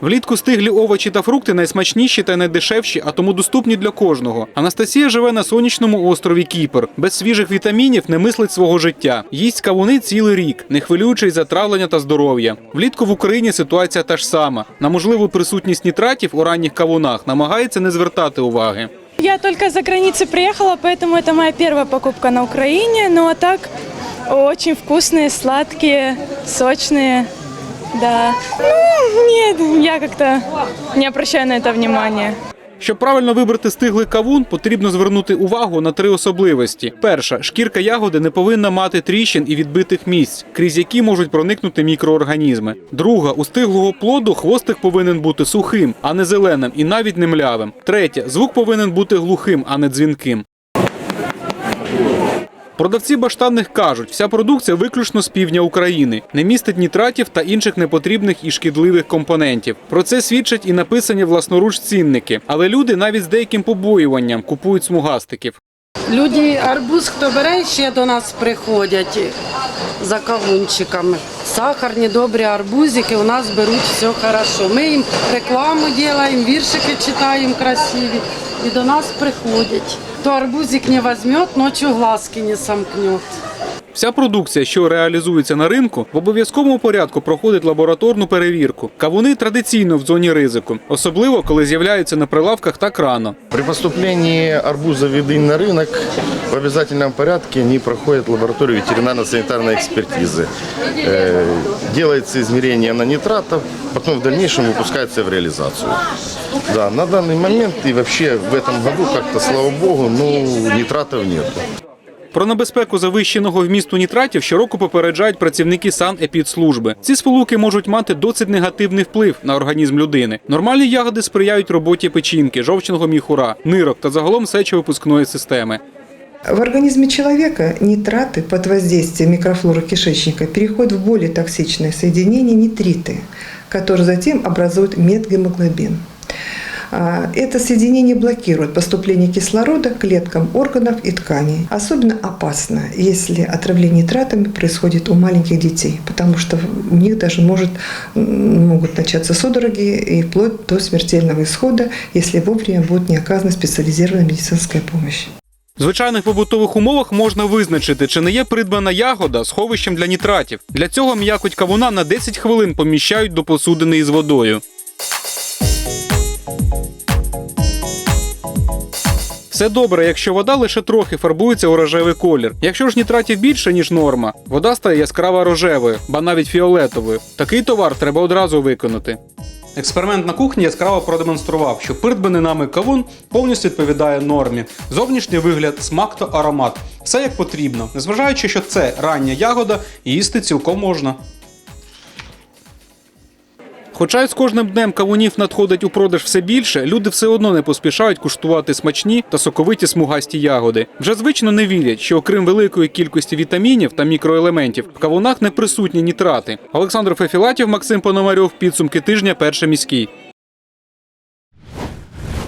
Влітку стиглі овочі та фрукти найсмачніші та найдешевші, а тому доступні для кожного. Анастасія живе на сонячному острові Кіпр. Без свіжих вітамінів не мислить свого життя. Їсть кавуни цілий рік, не хвилюючись за травлення та здоров'я. Влітку в Україні ситуація та ж сама. На можливу присутність нітратів у ранніх кавунах намагається не звертати уваги. Я только за границей приехала, поэтому это моя первая покупка на Украине. Ну а так очень вкусные, сладкие, сочные. Да. Нет, я как-то не обращаю на это внимания. Щоб правильно вибрати стиглий кавун, потрібно звернути увагу на три особливості: перша шкірка ягоди не повинна мати тріщин і відбитих місць, крізь які можуть проникнути мікроорганізми. Друга у стиглого плоду хвостик повинен бути сухим, а не зеленим і навіть не млявим. Третя звук повинен бути глухим, а не дзвінким. Продавці баштанних кажуть, вся продукція виключно з півдня України, не містить нітратів та інших непотрібних і шкідливих компонентів. Про це свідчать і написані власноруч цінники. Але люди навіть з деяким побоюванням купують смугастиків. Люди арбуз, хто бере, ще до нас приходять за кавунчиками. Сахарні добрі арбузики у нас беруть все хорошо. Ми їм рекламу робимо, віршики читаємо красиві і до нас приходять. Хто арбузик не возьмет, ночью глазки не сомкнет. Вся продукція, що реалізується на ринку, в обов'язковому порядку проходить лабораторну перевірку. Кавуни традиційно в зоні ризику, особливо коли з'являються на прилавках так рано. При поступленні арбуза виды на рынок в обязательном порядке они проходят лабораторию ветеринарно-санитарной экспертизы. Э, Делается измерение на нитратов, потом в дальнейшем выпускается в реализацию. Да, на данный момент и вообще в этом году как-то, слава богу, ну, нитратов нету. Про небезпеку завищеного вмісту нітратів щороку попереджають працівники санепідслужби. Ці сполуки можуть мати досить негативний вплив на організм людини. Нормальні ягоди сприяють роботі печінки, жовчного міхура, нирок та загалом сечовипускної системи. В организме человека нитраты под воздействием микрофлоры кишечника переходят в более токсичное соединение нитриты, которые затем образуют метгемоглобин. А, Это соединение блокирует поступление кислорода к клеткам органов и тканей. Особенно опасно, если отравление нитратами происходит у маленьких детей, потому что у них даже может, могут начаться судороги и вплоть до смертельного исхода, если вовремя будет не оказана специализированная медицинская помощь. В звичайних побутових умовах можна визначити, чи не є придбана ягода сховищем для нітратів. Для цього м'якоть кавуна на 10 хвилин поміщають до посудини із водою. Все добре, якщо вода лише трохи фарбується у рожевий колір. Якщо ж нітратів більше, ніж норма, вода стає яскраво рожевою, ба навіть фіолетовою. Такий товар треба одразу виконати. Експеримент на кухні яскраво продемонстрував, що придбаний нами кавун повністю відповідає нормі. Зовнішній вигляд, смак та аромат. Все як потрібно. Незважаючи, що це рання ягода, їсти цілком можна. Хоча й з кожним днем кавунів надходить у продаж все більше, люди все одно не поспішають куштувати смачні та соковиті смугасті ягоди. Вже звично не вірять, що окрім великої кількості вітамінів та мікроелементів, в кавунах не присутні нітрати. Олександр Фефілатів, Максим Пономарьов, підсумки тижня, перший міський.